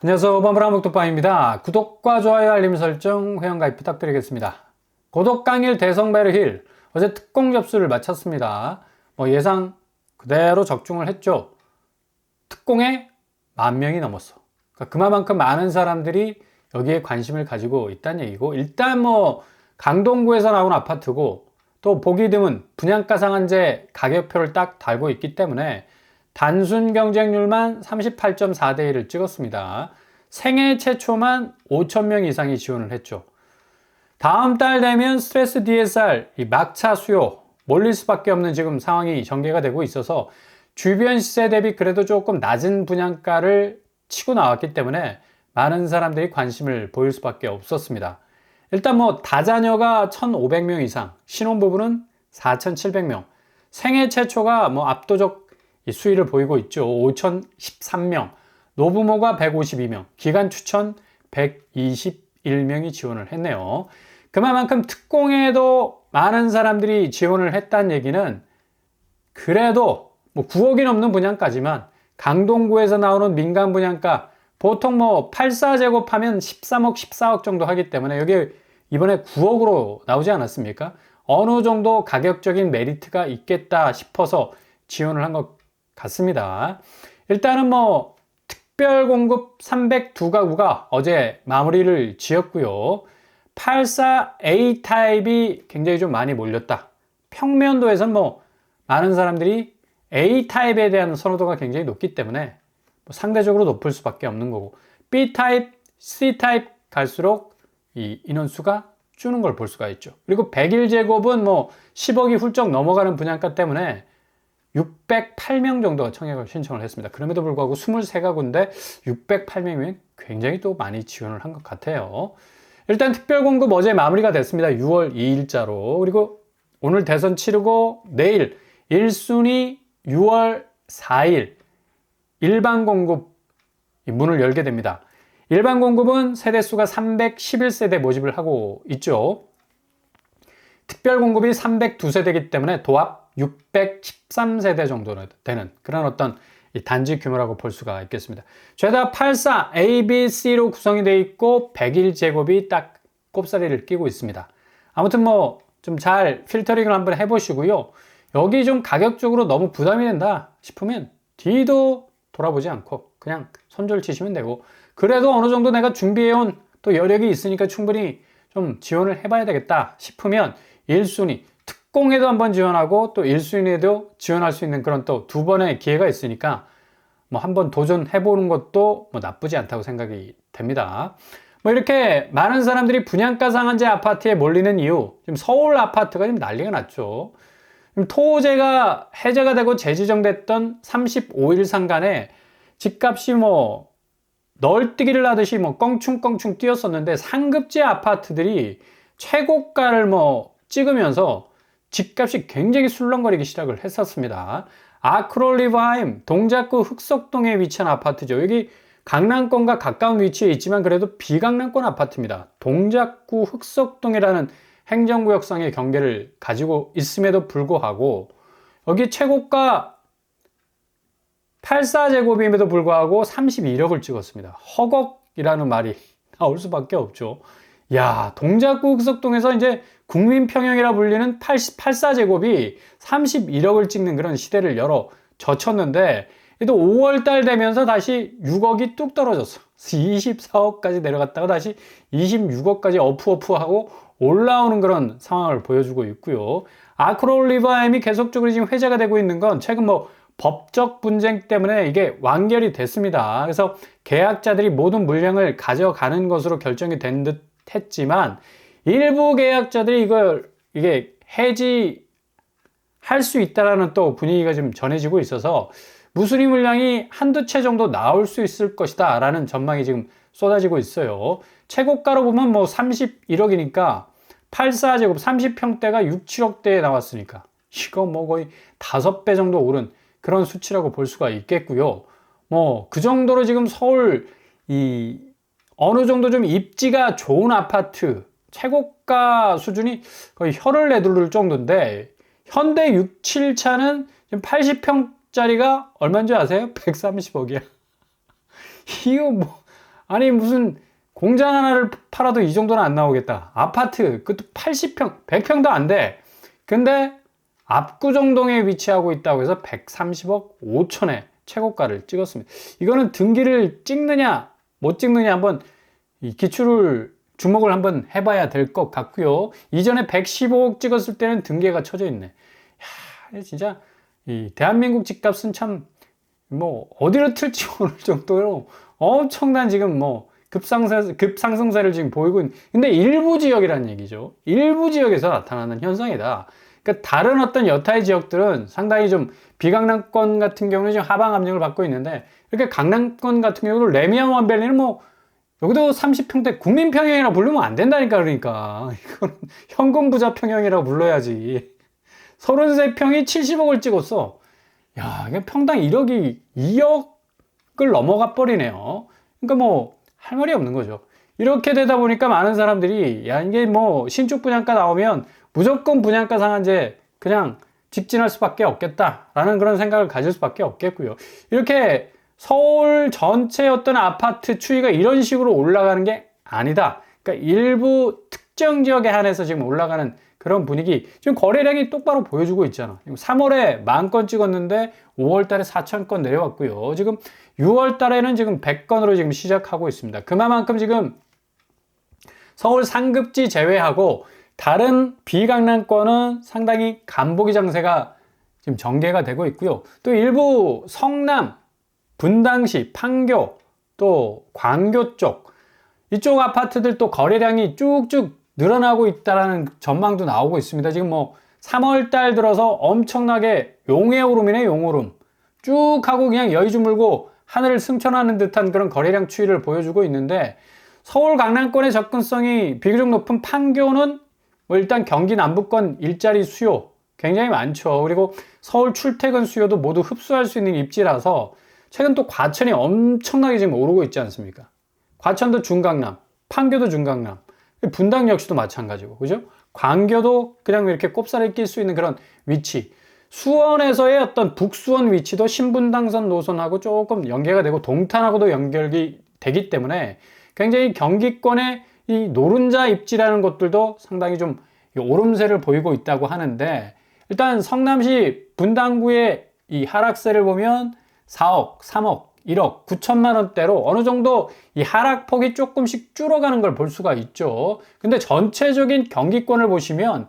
안녕하세요. 범브라목토파입니다. 구독과 좋아요, 알림 설정, 회원가입 부탁드리겠습니다. 고독 강일 대성 베르힐 어제 특공 접수를 마쳤습니다. 뭐 예상 그대로 적중을 했죠. 특공에 만 명이 넘었어. 그러니까 그만큼 많은 사람들이 여기에 관심을 가지고 있다는 얘기고 일단 뭐 강동구에서 나온 아파트고 또 보기 드문 분양가 상한제 가격표를 딱 달고 있기 때문에 단순 경쟁률만 38.4대 1을 찍었습니다. 생애 최초만 5천명 이상이 지원을 했죠. 다음 달 되면 스트레스 DSR, 이 막차 수요 몰릴 수밖에 없는 지금 상황이 전개가 되고 있어서 주변 시세 대비 그래도 조금 낮은 분양가를 치고 나왔기 때문에 많은 사람들이 관심을 보일 수밖에 없었습니다. 일단 뭐 다자녀가 1,500명 이상, 신혼부부는 4,700명, 생애 최초가 뭐 압도적 수위를 보이고 있죠. 5,013명, 노부모가 152명, 기간 추천 121명이 지원을 했네요. 그만큼 특공에도 많은 사람들이 지원을 했다는 얘기는 그래도 뭐 9억이 넘는 분양가지만 강동구에서 나오는 민간 분양가 보통 뭐 84제곱하면 13억, 14억 정도 하기 때문에 여기 이번에 9억으로 나오지 않았습니까? 어느 정도 가격적인 메리트가 있겠다 싶어서 지원을 한 것 같습니다. 일단은 뭐 특별 공급 302가구가 어제 마무리를 지었고요. 84A 타입이 굉장히 좀 많이 몰렸다. 평면도에서는 뭐 많은 사람들이 A 타입에 대한 선호도가 굉장히 높기 때문에 뭐 상대적으로 높을 수밖에 없는 거고 B 타입, C 타입 갈수록 이 인원수가 주는 걸 볼 수가 있죠. 그리고 101제곱은 뭐 10억이 훌쩍 넘어가는 분양가 때문에 608명 정도가 청약을 신청을 했습니다. 그럼에도 불구하고 23가구인데 608명이면 굉장히 또 많이 지원을 한 것 같아요. 일단 특별 공급 어제 마무리가 됐습니다. 6월 2일자로. 그리고 오늘 대선 치르고 내일 1순위 6월 4일 일반 공급 문을 열게 됩니다. 일반 공급은 세대수가 311세대 모집을 하고 있죠. 특별 공급이 302세대이기 때문에 도합 613세대 정도 되는 그런 어떤 단지 규모라고 볼 수가 있겠습니다. 죄다 84 A, B, C로 구성이 되어 있고 101제곱이 딱 꼽사리를 끼고 있습니다. 아무튼 뭐 좀 잘 필터링을 한번 해보시고요. 여기 좀 가격적으로 너무 부담이 된다 싶으면 뒤도 돌아보지 않고 그냥 손절 치시면 되고 그래도 어느 정도 내가 준비해온 또 여력이 있으니까 충분히 좀 지원을 해봐야 되겠다 싶으면 1순위 특공에도 한번 지원하고 또 1순위에도 지원할 수 있는 그런 또 두 번의 기회가 있으니까 뭐 한번 도전해 보는 것도 뭐 나쁘지 않다고 생각이 됩니다. 뭐 이렇게 많은 사람들이 분양가 상한제 아파트에 몰리는 이유, 지금 서울 아파트가 지금 난리가 났죠. 토제가 해제가 되고 재지정됐던 35일 상간에 집값이 뭐 널뛰기를 하듯이 뭐 껑충껑충 뛰었었는데 상급지 아파트들이 최고가를 뭐 찍으면서 집값이 굉장히 술렁거리기 시작을 했었습니다. 아크롤리브하임 동작구 흑석동에 위치한 아파트죠. 여기 강남권과 가까운 위치에 있지만 그래도 비강남권 아파트입니다. 동작구 흑석동이라는 행정구역상의 경계를 가지고 있음에도 불구하고 여기 최고가 84제곱임에도 불구하고 31억을 찍었습니다. 허걱이라는 말이 나올 수밖에 없죠. 야, 동작구 흑석동에서 이제 국민 평형이라 불리는 84제곱이 31억을 찍는 그런 시대를 열어 젖혔는데 또 5월 달 되면서 다시 6억이 뚝 떨어졌어. 24억까지 내려갔다가 다시 26억까지 어프어프하고 올라오는 그런 상황을 보여주고 있고요. 아크로올리바임이 계속적으로 지금 회자가 되고 있는 건 최근 뭐 법적 분쟁 때문에 이게 완결이 됐습니다. 그래서 계약자들이 모든 물량을 가져가는 것으로 결정이 된 듯 했지만 일부 계약자들이 이걸 이게 해지할 수 있다라는 또 분위기가 좀 전해지고 있어서 무수리 물량이 한두 채 정도 나올 수 있을 것이다 라는 전망이 지금 쏟아지고 있어요. 최고가로 보면 뭐 31억이니까 84제곱 30평대가 6, 7억대에 나왔으니까 이거 뭐 거의 5배 정도 오른 그런 수치라고 볼 수가 있겠고요. 뭐 그 정도로 지금 서울 이 어느 정도 좀 입지가 좋은 아파트 최고가 수준이 거의 혀를 내두를 정도인데 현대 6, 7차는 지금 80평짜리가 얼마인 줄 아세요? 130억이야. 이거 뭐 아니 무슨 공장 하나를 팔아도 이 정도는 안 나오겠다. 아파트 그것도 80평, 100평도 안 돼. 근데 압구정동에 위치하고 있다고 해서 130억 5천에 최고가를 찍었습니다. 이거는 등기를 찍느냐 못 찍느냐 한번 이 기출을 주목을 한번 해봐야 될 것 같고요. 이전에 115억 찍었을 때는 등기가 쳐져 있네. 야, 진짜 이 대한민국 집값은 참 뭐 어디로 틀지 모를 정도로 엄청난 지금 뭐 급상승 급상승세를 지금 보이고 있는. 근데 일부 지역이라는 얘기죠. 일부 지역에서 나타나는 현상이다. 그러니까 다른 어떤 여타의 지역들은 상당히 좀 비강남권 같은 경우는 지금 하방 압력을 받고 있는데 이렇게 강남권 같은 경우도 레미안 원밸리는 뭐 여기도 30평대 국민 평형이라 부르면 안 된다니까 그러니까. 이건 현금 부자 평형이라고 불러야지. 33평이 70억을 찍었어. 야 이게 평당 1억이 2억을 넘어가 버리네요. 그러니까 뭐 할 말이 없는 거죠. 이렇게 되다 보니까 많은 사람들이 야 이게 뭐 신축 분양가 나오면 무조건 분양가 상한제 그냥 직진할 수밖에 없겠다라는 그런 생각을 가질 수밖에 없겠고요. 이렇게 서울 전체 어떤 아파트 추이가 이런 식으로 올라가는 게 아니다. 그러니까 일부 특정 지역에 한해서 지금 올라가는 그런 분위기. 지금 거래량이 똑바로 보여주고 있잖아. 3월에 만 건 찍었는데 5월 달에 4천 건 내려왔고요. 지금 6월 달에는 지금 100건으로 지금 시작하고 있습니다. 그만큼 지금 서울 상급지 제외하고 다른 비강남권은 상당히 간보기 장세가 지금 전개가 되고 있고요. 또 일부 성남, 분당시, 판교, 또 광교 쪽 이쪽 아파트들 또 거래량이 쭉쭉 늘어나고 있다라는 전망도 나오고 있습니다. 지금 뭐 3월 달 들어서 엄청나게 용의 오름이네 용오름 쭉 하고 그냥 여의주 물고 하늘을 승천하는 듯한 그런 거래량 추이를 보여주고 있는데 서울 강남권의 접근성이 비교적 높은 판교는 뭐 일단 경기 남부권 일자리 수요 굉장히 많죠. 그리고 서울 출퇴근 수요도 모두 흡수할 수 있는 입지라서 최근 또 과천이 엄청나게 지금 오르고 있지 않습니까? 과천도 중강남, 판교도 중강남, 분당 역시도 마찬가지고, 그죠? 광교도 그냥 이렇게 꼽사를 낄수 있는 그런 위치. 수원에서의 어떤 북수원 위치도 신분당선 노선하고 조금 연계가 되고 동탄하고도 연결이 되기 때문에 굉장히 경기권의 이 노른자 입지라는 것들도 상당히 좀 오름세를 보이고 있다고 하는데 일단 성남시 분당구의 이 하락세를 보면 4억, 3억, 1억, 9천만 원대로 어느 정도 이 하락폭이 조금씩 줄어가는 걸 볼 수가 있죠. 근데 전체적인 경기권을 보시면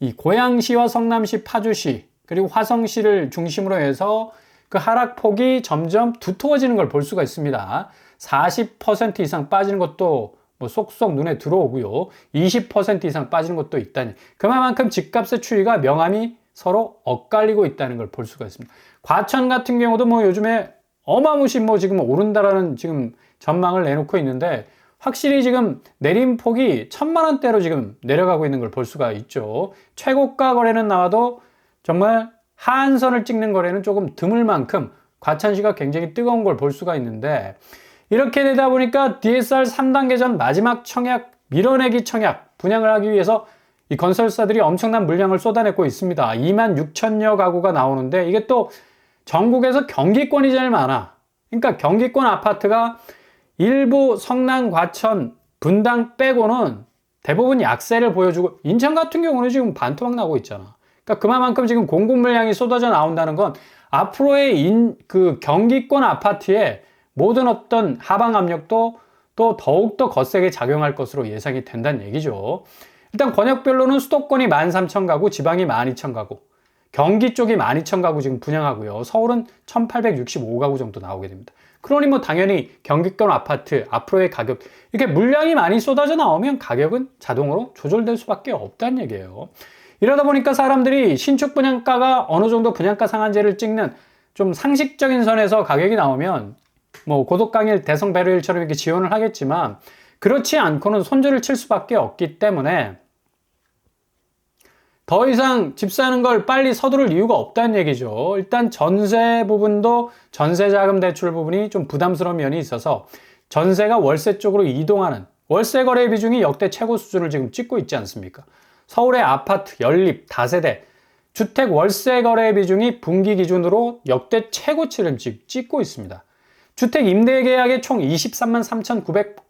이 고양시와 성남시, 파주시, 그리고 화성시를 중심으로 해서 그 하락폭이 점점 두터워지는 걸 볼 수가 있습니다. 40% 이상 빠지는 것도 뭐 쏙쏙 눈에 들어오고요. 20% 이상 빠지는 것도 있다니. 그만큼 집값의 추이가 명암이 서로 엇갈리고 있다는 걸 볼 수가 있습니다. 과천 같은 경우도 뭐 요즘에 어마무시 뭐 지금 오른다라는 지금 전망을 내놓고 있는데 확실히 지금 내림폭이 천만 원대로 지금 내려가고 있는 걸 볼 수가 있죠. 최고가 거래는 나와도 정말 하한선을 찍는 거래는 조금 드물 만큼 과천시가 굉장히 뜨거운 걸 볼 수가 있는데 이렇게 되다 보니까 DSR 3단계 전 마지막 청약, 밀어내기 청약 분양을 하기 위해서 이 건설사들이 엄청난 물량을 쏟아내고 있습니다. 2만 6천여 가구가 나오는데 이게 또 전국에서 경기권이 제일 많아. 그러니까 경기권 아파트가 일부 성남, 과천, 분당 빼고는 대부분 약세를 보여주고 인천 같은 경우는 지금 반토막 나고 있잖아. 그러니까 그만큼 지금 공급 물량이 쏟아져 나온다는 건 앞으로의 인, 그 경기권 아파트에 모든 어떤 하방 압력도 또 더욱더 거세게 작용할 것으로 예상이 된다는 얘기죠. 일단 권역별로는 수도권이 13,000가구, 지방이 12,000가구, 경기 쪽이 12,000가구 지금 분양하고요. 서울은 1,865가구 정도 나오게 됩니다. 그러니 뭐 당연히 경기권 아파트 앞으로의 가격 이렇게 물량이 많이 쏟아져 나오면 가격은 자동으로 조절될 수밖에 없다는 얘기예요. 이러다 보니까 사람들이 신축 분양가가 어느 정도 분양가 상한제를 찍는 좀 상식적인 선에서 가격이 나오면 뭐 고독강일 대성 배려일처럼 이렇게 지원을 하겠지만 그렇지 않고는 손절을 칠 수밖에 없기 때문에 더 이상 집 사는 걸 빨리 서두를 이유가 없다는 얘기죠. 일단 전세 부분도 전세 자금 대출 부분이 좀 부담스러운 면이 있어서 전세가 월세 쪽으로 이동하는 월세 거래 비중이 역대 최고 수준을 지금 찍고 있지 않습니까? 서울의 아파트, 연립, 다세대, 주택 월세 거래 비중이 분기 기준으로 역대 최고치를 찍고 있습니다. 주택 임대 계약의 총 23만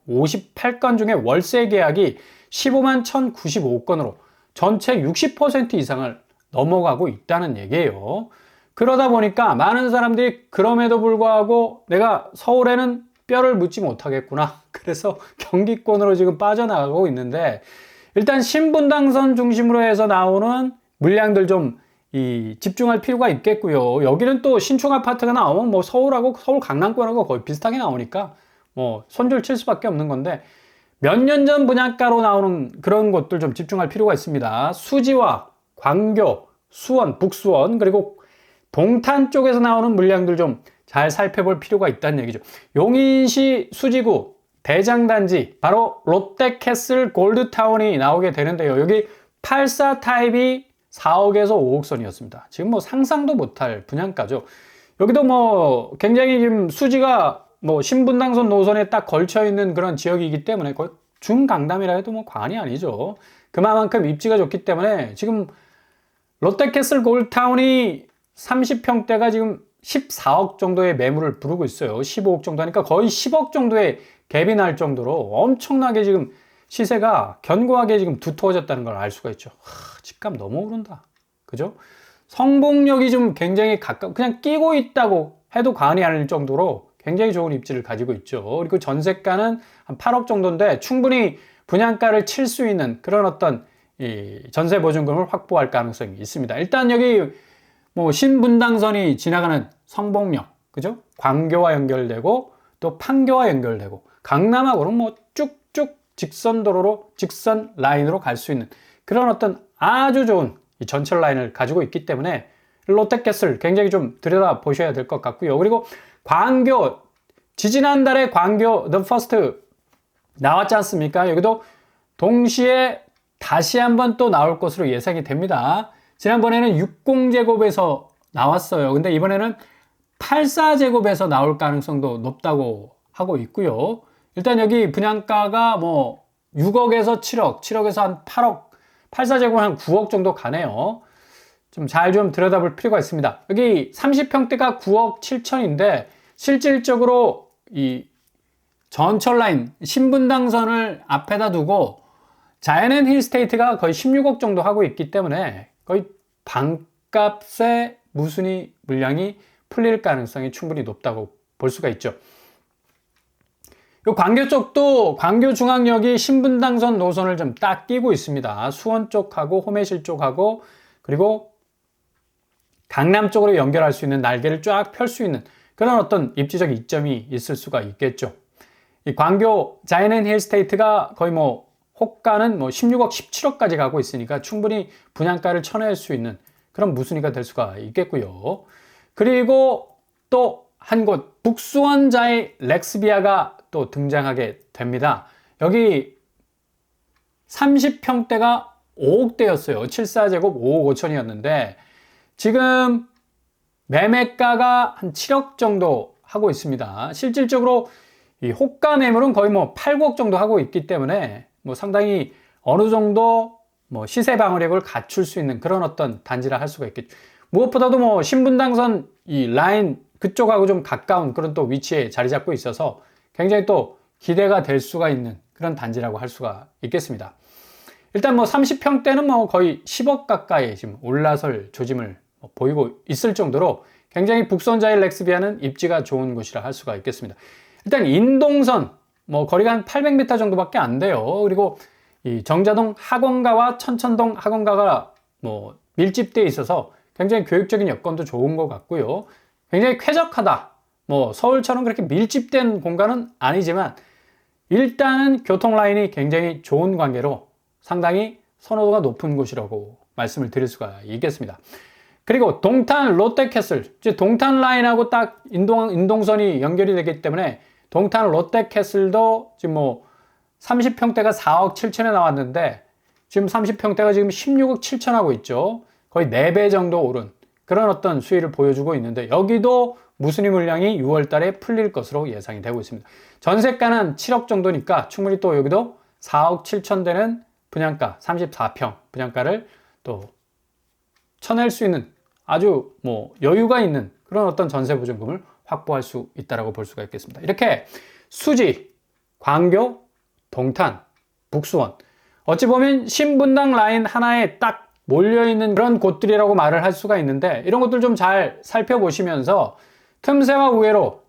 3,958건 중에 월세 계약이 15만 1,095건으로 전체 60% 이상을 넘어가고 있다는 얘기예요. 그러다 보니까 많은 사람들이 그럼에도 불구하고 내가 서울에는 뼈를 묻지 못하겠구나. 그래서 경기권으로 지금 빠져나가고 있는데 일단 신분 당선 중심으로 해서 나오는 물량들 좀 이 집중할 필요가 있겠고요. 여기는 또 신축 아파트가 나오면 뭐 서울하고 서울 강남권하고 거의 비슷하게 나오니까 뭐 손줄 칠 수밖에 없는 건데 몇 년 전 분양가로 나오는 그런 것들 좀 집중할 필요가 있습니다. 수지와 광교, 수원, 북수원 그리고 동탄 쪽에서 나오는 물량들 좀 잘 살펴볼 필요가 있다는 얘기죠. 용인시 수지구 대장단지 바로 롯데캐슬 골드타운이 나오게 되는데요. 여기 84 타입이 4억에서 5억 선이었습니다. 지금 뭐 상상도 못할 분양가죠. 여기도 뭐 굉장히 지금 수지가 뭐 신분당선 노선에 딱 걸쳐 있는 그런 지역이기 때문에 거의 중강남이라 해도 뭐 과언이 아니죠. 그만큼 입지가 좋기 때문에 지금 롯데캐슬 골타운이 30평대가 지금 14억 정도의 매물을 부르고 있어요. 15억 정도 하니까 거의 10억 정도의 갭이 날 정도로 엄청나게 지금 시세가 견고하게 지금 두터워졌다는 걸 알 수가 있죠. 하, 집값 너무 오른다. 그죠? 성공력이 좀 굉장히 가까 그냥 끼고 있다고 해도 과언이 아닐 정도로 굉장히 좋은 입지를 가지고 있죠. 그리고 전세가는 한 8억 정도인데 충분히 분양가를 칠 수 있는 그런 어떤 이 전세 보증금을 확보할 가능성이 있습니다. 일단 여기 뭐 신분당선이 지나가는 성봉역, 그죠? 광교와 연결되고 또 판교와 연결되고 강남하고는 뭐 직선 도로로 직선 라인으로 갈 수 있는 그런 어떤 아주 좋은 이 전철 라인을 가지고 있기 때문에 롯데캐슬 굉장히 좀 들여다 보셔야 될 것 같고요. 그리고 광교 지지난달에 광교 The First 나왔지 않습니까? 여기도 동시에 다시 한번 또 나올 것으로 예상이 됩니다. 지난번에는 60제곱에서 나왔어요. 근데 이번에는 84제곱에서 나올 가능성도 높다고 하고 있고요. 일단 여기 분양가가 뭐 6억에서 7억, 7억에서 한 8억, 84제곱은 한 9억 정도 가네요. 좀잘좀 들여다볼 필요가 있습니다. 여기 30평대가 9억 7천인데 실질적으로 이 전철 라인 신분당선을 앞에다 두고 자이언 힐스테이트가 거의 16억 정도 하고 있기 때문에 거의 반값의 무순위 물량이 풀릴 가능성이 충분히 높다고 볼 수가 있죠. 요 광교 쪽도 광교 중앙역이 신분당선 노선을 좀 딱 끼고 있습니다. 수원 쪽하고 호매실 쪽하고 그리고 강남 쪽으로 연결할 수 있는 날개를 쫙 펼 수 있는 그런 어떤 입지적 이점이 있을 수가 있겠죠. 이 광교 자이언 힐스테이트가 거의 뭐 호가는 뭐 16억, 17억까지 가고 있으니까 충분히 분양가를 쳐낼 수 있는 그런 무순위가 될 수가 있겠고요. 그리고 또 한 곳 북수원자의 렉스비아가 또 등장하게 됩니다. 여기 30평대가 5억대였어요. 74제곱 5억 5천이었는데 지금 매매가가 한 7억 정도 하고 있습니다. 실질적으로 이 호가 매물은 거의 뭐 8, 9억 정도 하고 있기 때문에 뭐 상당히 어느 정도 뭐 시세 방어력을 갖출 수 있는 그런 어떤 단지라 할 수가 있겠죠. 무엇보다도 뭐 신분당선 이 라인 그쪽하고 좀 가까운 그런 또 위치에 자리 잡고 있어서 굉장히 또 기대가 될 수가 있는 그런 단지라고 할 수가 있겠습니다. 일단 뭐 30평대는 뭐 거의 10억 가까이 지금 올라설 조짐을 뭐 보이고 있을 정도로 굉장히 북선자일 렉스비아는 입지가 좋은 곳이라 할 수가 있겠습니다. 일단 인동선 뭐 거리가 한 800m 정도밖에 안 돼요. 그리고 이 정자동 학원가와 천천동 학원가가 뭐 밀집되어 있어서 굉장히 교육적인 여건도 좋은 것 같고요. 굉장히 쾌적하다. 뭐 서울처럼 그렇게 밀집된 공간은 아니지만 일단은 교통 라인이 굉장히 좋은 관계로 상당히 선호도가 높은 곳이라고 말씀을 드릴 수가 있겠습니다. 그리고 동탄 롯데캐슬, 동탄 라인하고 딱 인동, 인동선이 연결이 되기 때문에 동탄 롯데캐슬도 지금 뭐 30평대가 4억 7천에 나왔는데 지금 30평대가 지금 16억 7천 하고 있죠. 거의 4배 정도 오른 그런 어떤 수위를 보여주고 있는데 여기도 무순위 물량이 6월 달에 풀릴 것으로 예상이 되고 있습니다. 전세가는 7억 정도니까 충분히 또 여기도 4억 7천 되는 분양가 34평 분양가를 또 쳐낼 수 있는 아주 뭐 여유가 있는 그런 어떤 전세 보증금을 확보할 수 있다라고 볼 수가 있겠습니다. 이렇게 수지, 광교, 동탄, 북수원 어찌 보면 신분당 라인 하나에 딱 몰려있는 그런 곳들이라고 말을 할 수가 있는데 이런 것들 좀 잘 살펴보시면서 틈새와 우회로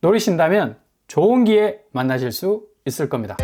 노리신다면 좋은 기회 만나실 수 있을 겁니다.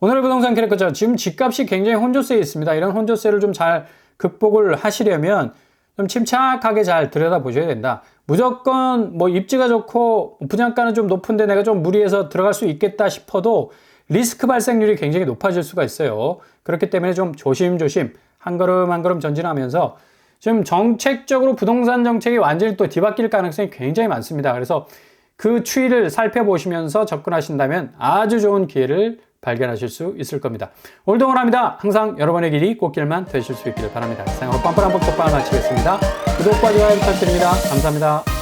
오늘의 부동산 캐릭터죠. 지금 집값이 굉장히 혼조세에 있습니다. 이런 혼조세를 좀 잘 극복을 하시려면 좀 침착하게 잘 들여다보셔야 된다. 무조건 뭐 입지가 좋고 분양가는 좀 높은데 내가 좀 무리해서 들어갈 수 있겠다 싶어도 리스크 발생률이 굉장히 높아질 수가 있어요. 그렇기 때문에 좀 조심조심 한 걸음 한 걸음 전진하면서 지금 정책적으로 부동산 정책이 완전히 또 뒤바뀔 가능성이 굉장히 많습니다. 그래서 그 추이를 살펴보시면서 접근하신다면 아주 좋은 기회를 발견하실 수 있을 겁니다. 오늘도 응원합니다. 항상 여러분의 길이 꽃길만 되실 수 있기를 바랍니다. 이상으로 뻔뻔한 복덕방 마치겠습니다. 구독과 좋아요 부탁드립니다. 감사합니다.